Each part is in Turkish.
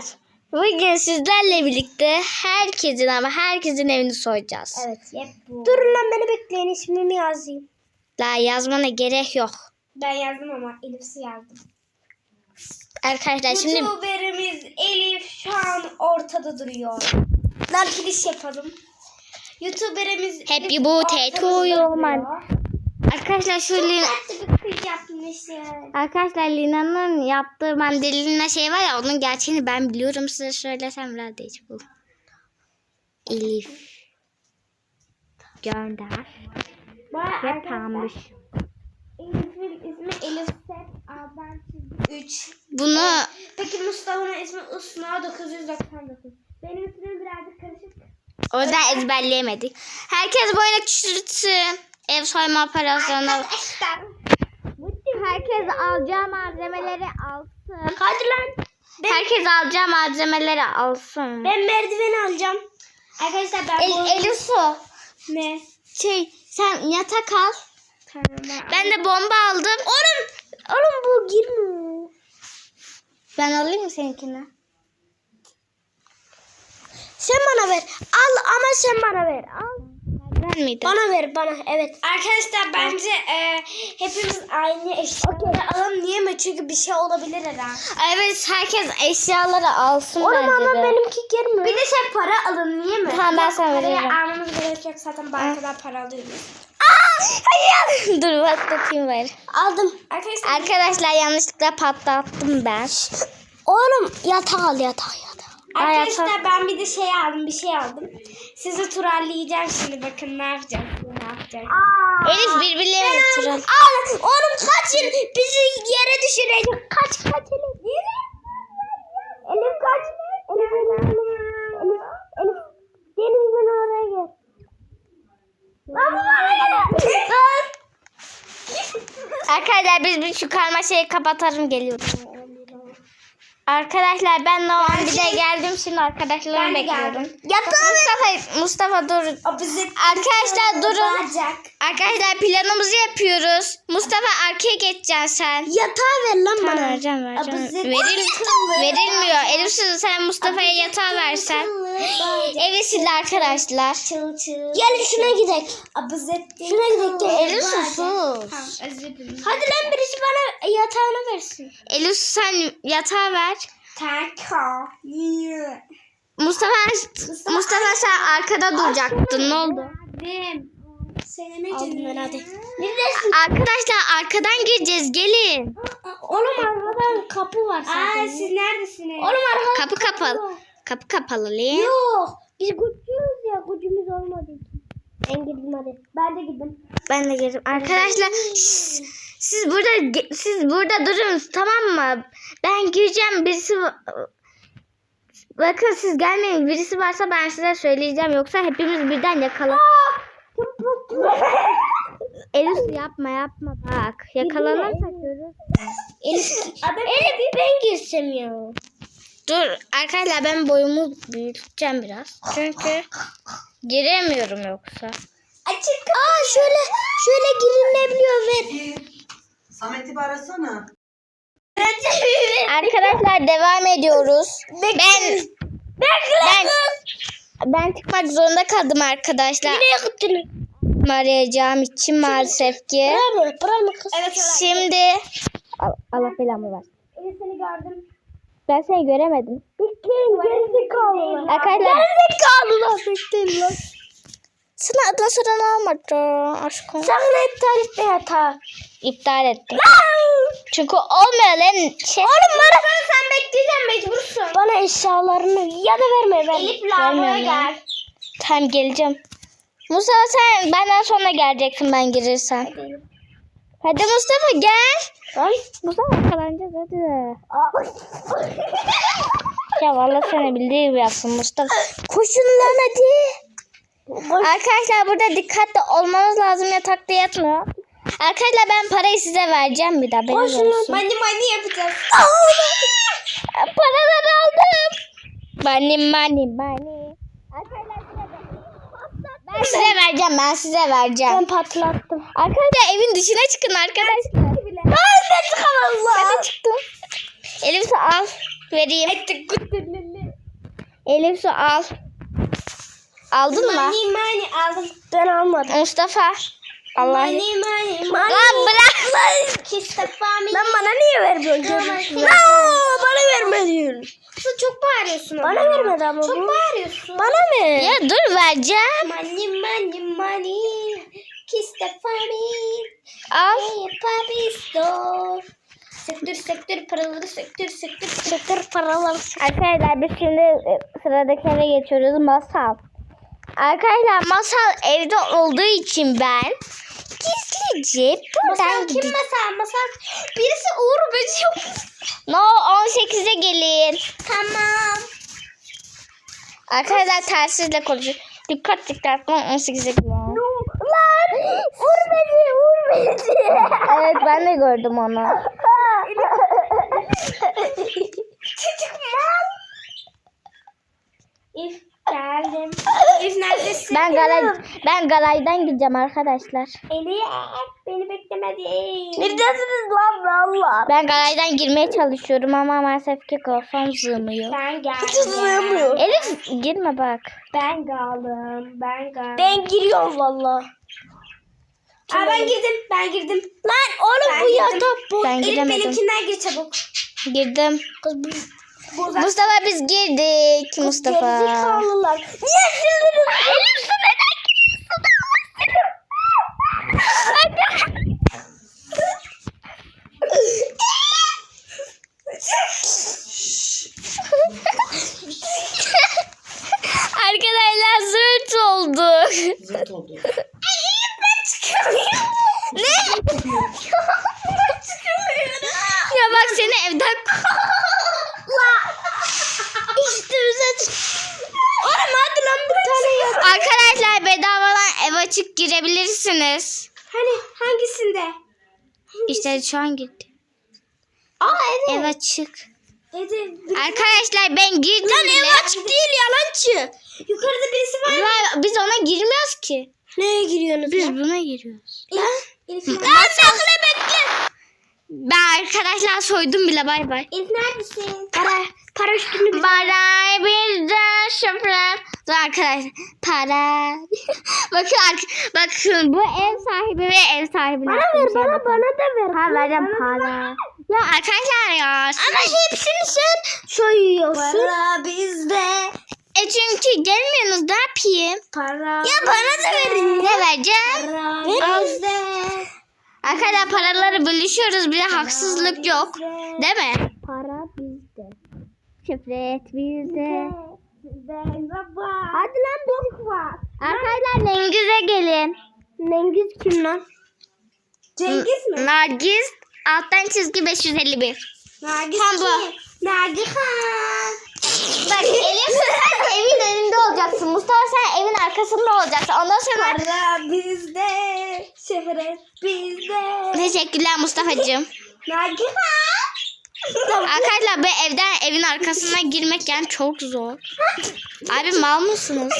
Arkadaşlar bugün sizlerle birlikte herkesin ama herkesin evini soyacağız. Evet. Yep bu. Durun lan beni bekleyin ismimi yazayım. Daha yazmana gerek yok. Ben yazdım ama Elif'si yazdım. Arkadaşlar şimdi YouTuber'imiz Elif şu an ortada duruyor. Lan giriş yapalım. YouTuber'imiz Happy Elif ortada you, duruyor. man. arkadaşlar bir kız yapmışsın. arkadaşlar Lina'nın yaptığı mandalina şey var ya onun gerçeğini ben biliyorum size söylesem biraz değişik bu. Elif gönder Bana yapanmış. Elif'in ismi Elif Set Alban 3. Bunu Peki Mustafa'nın ismi Usna 999. Benim ismim birazcık karışık. o yüzden ezberleyemedik. Herkes boyuna küçültsün. Ev soyma operasyonu. Arkadaşlar. Herkes alacağı malzemeleri alsın. Hadi lan. Ben, Herkes alacağı malzemeleri alsın. ben merdiven alacağım. Arkadaşlar ben El, bu... Elif su. Ne? Şey sen yatak al. Tamam. Ben de bomba aldım. Oğlum, oğlum bu girmiyor. Ben alayım mı seninkini? Sen bana ver. Al ama sen bana ver. Al. Ben miydim? Bana ver bana evet. Arkadaşlar bence e, hepimiz aynı eşyaları alalım. Niye mi? Çünkü bir şey olabilir herhalde. Evet herkes eşyaları alsın Oğlum bence ama de. benimki girmiyor. Bir de şey para alın niye mi? Tamam, ben sana Parayı veririm. almamız gerek yok zaten bankadan para alıyoruz. Hayır. Dur patlatayım bari. Aldım. Arkadaşlar, Arkadaşlar yanlışlıkla patlattım ben. Oğlum yatağı al yatağı Arkadaşlar yatak. ben bir de şey aldım bir şey aldım. Sizi trolleyeceğim şimdi bakın ne yapacağım. Ne yapacağım. Elif birbirlerini troll. Al, oğlum kaçın bizi yere düşürecek. Kaç kaç Elif. Elif kaç. Elif Elif Elif. Elif Elif. Deniz beni oraya gel. Lan bu bana gel. Lan. Arkadaşlar biz bir şu karma şeyi kapatalım geliyorum. Arkadaşlar ben de an bir de geldim şimdi arkadaşlarımı Ben bekliyorum. Mustafa Mustafa dur. Arkadaşlar durun. Bacak. Arkadaşlar planımızı yapıyoruz. Mustafa arkaya geçeceksin sen. Yatağı ver lan Tamam, bana. vereceğim vereceğim. Veril, verilmiyor. Elif Su, sen Mustafa'ya yatağı versen. Evi sil arkadaşlar. Çıl çıl. Gel şuna gidelim. Şuna gidelim. Gel. Elif Su sus. Tamam özür dilerim. Hadi lan birisi bana yatağını versin. Elif sen yatağı ver. Kanka. Mustafa Mustafa sen arkada duracaktın. Ne oldu? Verdim. Canım hadi. Neredesin? Arkadaşlar arkadan gireceğiz. Gelin. Oğlum arkadan kapı var zaten. Aa siz neredesiniz? Oğlum arkadan Kapı kapalı. Kapı kapalı lan. Yok. Biz güçlüyüz ya. Gücümüz olmadı. Ben girdim hadi. Ben de gittim. Ben de girdim. Arkadaşlar şşş, siz burada siz burada durun tamam mı? Ben gireceğim birisi Bakın siz gelmeyin. Birisi varsa ben size söyleyeceğim. Yoksa hepimiz birden yakala. Elif yapma yapma bak. Yakalanırsak görürüz. Elif, Elif ben girsem ya. Dur arkadaşlar ben boyumu büyüteceğim biraz. Çünkü giremiyorum yoksa. Açık Aa şöyle şöyle girilebiliyor ver. Samet'i bir arasana. Arkadaşlar devam ediyoruz. Ben ben ben çıkmak zorunda kaldım arkadaşlar. Nereye gittin? Arayacağım için maalesef ki. Bura mı kız? Evet evet. Şimdi Al- Allah belamı ver. Elif seni gördüm. Ben seni göremedim. Bekleyin gerizekalı. Arkadaşlar Gerizekalı lan bekleyin lan. sana adına sonra almadı aşkım. Sakın iptal etme yatağı. İptal ettim. Çünkü olmuyor lan şey. Oğlum bana sen bekleyeceksin mecbursun. Bana eşyalarını ya da verme ver. Elif lavaboya gel. Tamam geleceğim. Mustafa sen benden sonra geleceksin ben girirsen. Hadi Mustafa gel. Ay. Mustafa yakalanacağız hadi. Ya vallahi seni bildiği gibi yapsın Mustafa. Koşun lan hadi. Arkadaşlar burada dikkatli olmanız lazım yatakta yatmıyor. Arkadaşlar ben parayı size vereceğim bir daha. benim Koşun lan. olsun. Mani mani yapacağız. Paraları aldım. Money money money. Ben size vereceğim ben size vereceğim. Ben patlattım. Arkadaşlar evin dışına çıkın arkadaşlar. Ben de çıkamam Ben de çıktım. Elif al. Vereyim. Elif su al. Aldın mı? Mani mani aldım. Ben almadım. Mustafa. Allah. Mani mani mani. Lan bırak. Lan bana niye vermiyorsun? No, bana verme diyorsun. Sen çok bağırıyorsun ama. Bana vermedi ama Çok bağırıyorsun. Bana mı? Ya dur vereceğim. Money, money, money. Kiss the funny. Al. Hey, papi store. Sektör, sektör paraları, sektör, sektör, sektör paraları. Arkadaşlar biz şimdi e, sıradaki eve geçiyoruz. Masal. Arkadaşlar masal evde olduğu için ben gizlice buradan Masal kim masal? Masal. Birisi Uğur Böcek. No 18'e gelin. Tamam. Arkadaşlar tersizle konuşuyor. Dikkat dikkat. Lan 18'e gelin. Lan! Uğur Böceği, Uğur Böceği. Evet ben de gördüm onu. Çocuk mal. İf geldim. İf neredesin? Ben garaj ben garajdan gideceğim arkadaşlar. Elif beni beklemedin. Neredesiniz lan valla? Ben garajdan girmeye çalışıyorum ama maalesef ki kafam sığmıyor. Ben geldim. Elif girme bak. Ben kaldım. Ben kaldım. Ben giriyorum valla. Aa, ben girdim. Ben girdim. Lan oğlum bu yatak bu. Ben Elif giremedim. benimkinden gir çabuk. Girdim. Kız bu. Bozar. Mustafa biz girdik. Mustafa. Gerizekalılar. Niye sildiniz? Elif su neden Arkadaşlar zırt olduk. Zırt oldu. ne? ya bak seni evden... Üstümüze Oğlum hadi lan bir tane yap. Arkadaşlar bedavadan ev açık girebilirsiniz. Hangisinde? İşte şu an girdi. Aa evet. Ev açık. Evet. Arkadaşlar ben girdim Lan bile. açık değil yalancı. Yukarıda birisi var. Ya biz ona girmiyoruz ki. Nereye giriyorsunuz Biz lan? buna giriyoruz. Elif. Elif. Lan bekle bekle. Ben arkadaşlar soydum bile bay bay. Elif neredesin? Para. Para üstünü bir. Para bizde şoför. Dur arkadaşlar. Para. bakın bakın bu ev sahibi ve ev sahibi. Bana ver bana bana da ver. Ha vereceğim para. ver. Ya arkadaşlar ya. Ama hepsini sen soyuyorsun. Para bizde. E çünkü gelmiyorsunuz ne yapayım? Para. Ya bana da verin. Ne vereceğim? Para bizde. Arkadaşlar paraları bölüşüyoruz. Bir de haksızlık yok. Değil mi? Para bizde. Şifret bizde. Hadi lan dok var. Arkadaşlar Nengiz'e gelin. Nengiz kim lan? Cengiz mi? Nargiz alttan çizgi 551. Nergis Tam bu. kim? Nergis Han. Bak Elif sen evin önünde olacaksın. Mustafa sen evin arkasında olacaksın. Ondan sonra... Para bizde. Şehret bizde. Teşekkürler Mustafa'cığım. Nergis Han. Arkadaşlar bu evden evin arkasına girmek yani çok zor. Abi mal mısınız?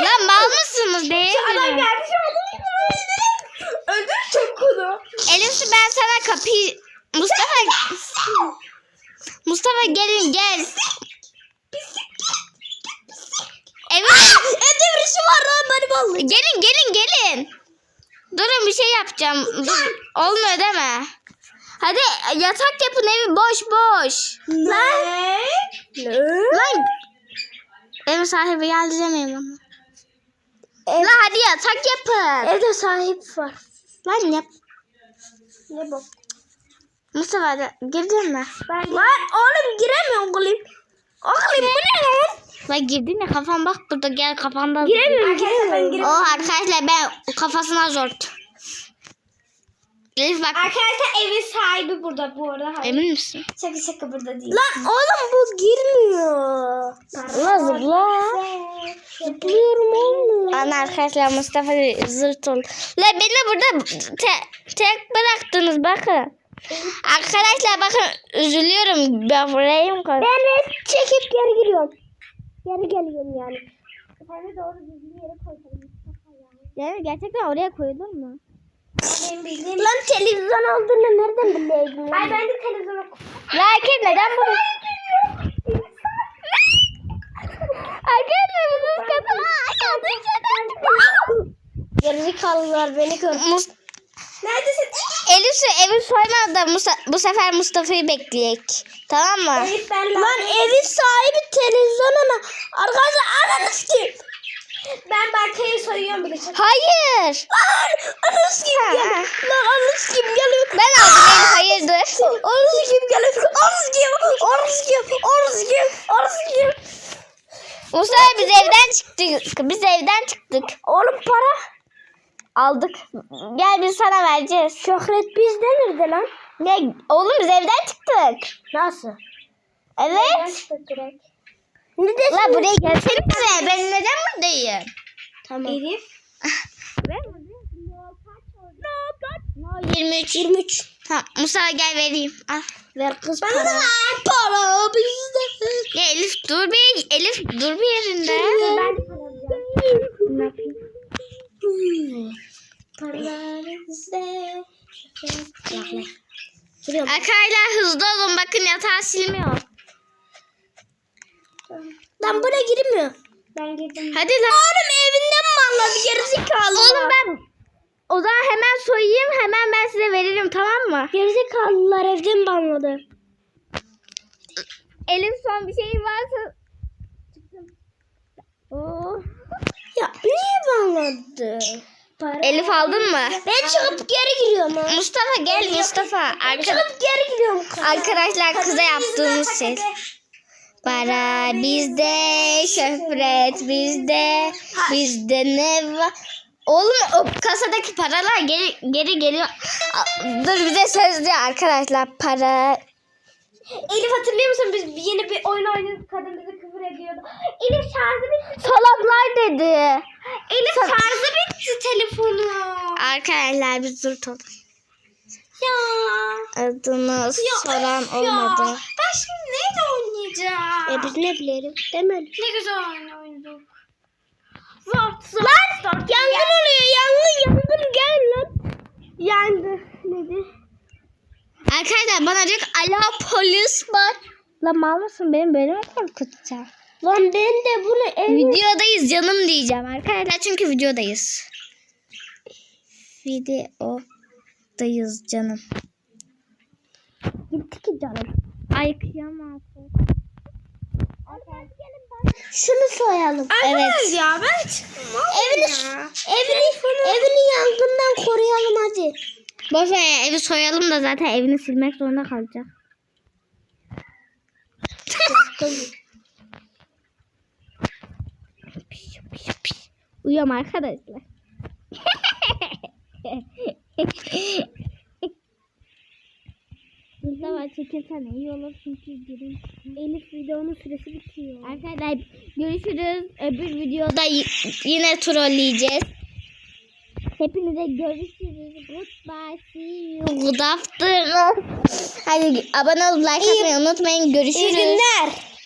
Lan mal mısınız değil Adam mi? gelmiş oğlum. Öldür çok konu. Elif ben sana kapıyı... Mustafa... Mustafa gelin gel. Evet. Evde birisi var lan beni vallahi. Gelin gelin gelin. Durun bir şey yapacağım. Dur. Olmuyor deme. Hadi yatak yapın evi boş boş. Lan. Ne? Lan. Ev sahibi geldi demeyin bana. Lan hadi yatak yapın. Evde sahip var. Lan yap. Ne bu? Mustafa girdin mi? Ben Lan oğlum giremiyorum oğlum. Oğlum bu ne lan? Lan girdin ya kafan bak burada gel kafanda. Giremiyorum. Arkadaşlar ben giremiyorum. Oh arkadaşlar ben kafasına zor. Elif bak Arkadaşlar evin sahibi burada bu arada. Hayır. emin misin? Şaka şaka burada değil. Lan oğlum bu girmiyor. Zıpla zıpla. Zıplıyorum oğlum. Ana arkadaşlar Mustafa zırt ol. La beni burada te- tek bıraktınız bakın. Arkadaşlar bakın üzülüyorum. Ben burayım Ben res çekip geri giriyorum. Geri geliyorum yani. Sen doğru düzgün yere koyalım. Yani gerçekten oraya koyulur mu? Benim bildiğim. Lan televizyon olduğunu nereden bileydim? Ay ben de televizyon Lakin neden bunu? Arkadaşlar bu kız kadın. Gerizekalılar beni gör. Mus- Neredesin? Elif evi soymadı da Musa- bu sefer Mustafa'yı bekleyek. Tamam mı? Elif ben Lan evin sahibi televizyon ana. Arkadaşlar ananız kim? Ben Berkay'ı soyuyorum bile. Hayır. Lan ananız kim geliyor? Lan ananız kim geliyor? Ben aldım Elif hayırdır. Ananız kim geliyor? Ananız kim? Ananız kim? Ananız kim? Ananız kim? Mustafa biz evden çıktık. Biz evden çıktık. Oğlum para. Aldık. Gel biz sana vereceğiz. Şöhret bizde nerede lan? Ne? Oğlum biz evden çıktık. Nasıl? Evet. direkt. Ne desin? La buraya gelsene bize. Ben neden buradayım? Tamam. Elif. No, 23. 23. Tamam Musa gel vereyim. Al. Ver kız para. Bana da ver para bizde. Ya Elif dur bir Elif dur bir yerinde. Ben Ne yapayım? Paralar bizde. Yaklaş. Arkadaşlar hızlı olun bakın yatağı silmiyor. Lan buna girmiyor. Ben girdim. Hadi lan. Oğlum evinden mi anladı gerizekalı? Oğlum ben o zaman hemen soyayım hemen ben size veririm tamam mı? Gerizekalılar evden mi anladı? Elif son bir şey varsa Oo. Ya niye banladı? Elif aldın mı? Ben çıkıp geri giriyorum ha. Mustafa gel Mustafa. Arka... Çıkıp geri giriyorum. Arkadaşlar kıza yaptığımız şey. Para bizde, şöhret bizde, bizde ne var? Oğlum o kasadaki paralar geri geri geliyor. Dur bize söz diyor arkadaşlar para. Elif hatırlıyor musun biz yeni bir oyun oynadık kadın bizi küfür ediyordu. Elif şarjı bitti. Salaklar dedi. Elif şarjı bitti telefonu. Arkadaşlar biz dur tut. Ya. Adını soran öf ya. olmadı. Ben şimdi neyle oynayacağım? E biz ne bilelim mi? Ne güzel oyun oynadık. Zort zort lan, zort. Yangın oluyor yangın yangın gel lan. Yandı. Nedir? Arkadaşlar bana diyor ki ala polis var. Lan mal mısın benim böyle mi korkutacak? Lan ben de bunu ev... Videodayız canım diyeceğim arkadaşlar çünkü videodayız. Videodayız canım. Gitti ki canım. Ay kıyamam. Şunu soyalım. Evet. ya ben çıkmam. Evini, evini, evini yangından koruyalım hadi. Boş ver ya, evi soyalım da zaten evini silmek zorunda kalacak. Uyuyorum arkadaşlar. Mustafa çekilsene iyi olur çünkü girin. Elif videonun süresi bitiyor. Arkadaşlar görüşürüz. Öbür videoda yine trolleyeceğiz. Hepinize görüşürüz. Goodbye. See you. Good afternoon. Hadi abone olup like atmayı unutmayın. Görüşürüz. İyi günler.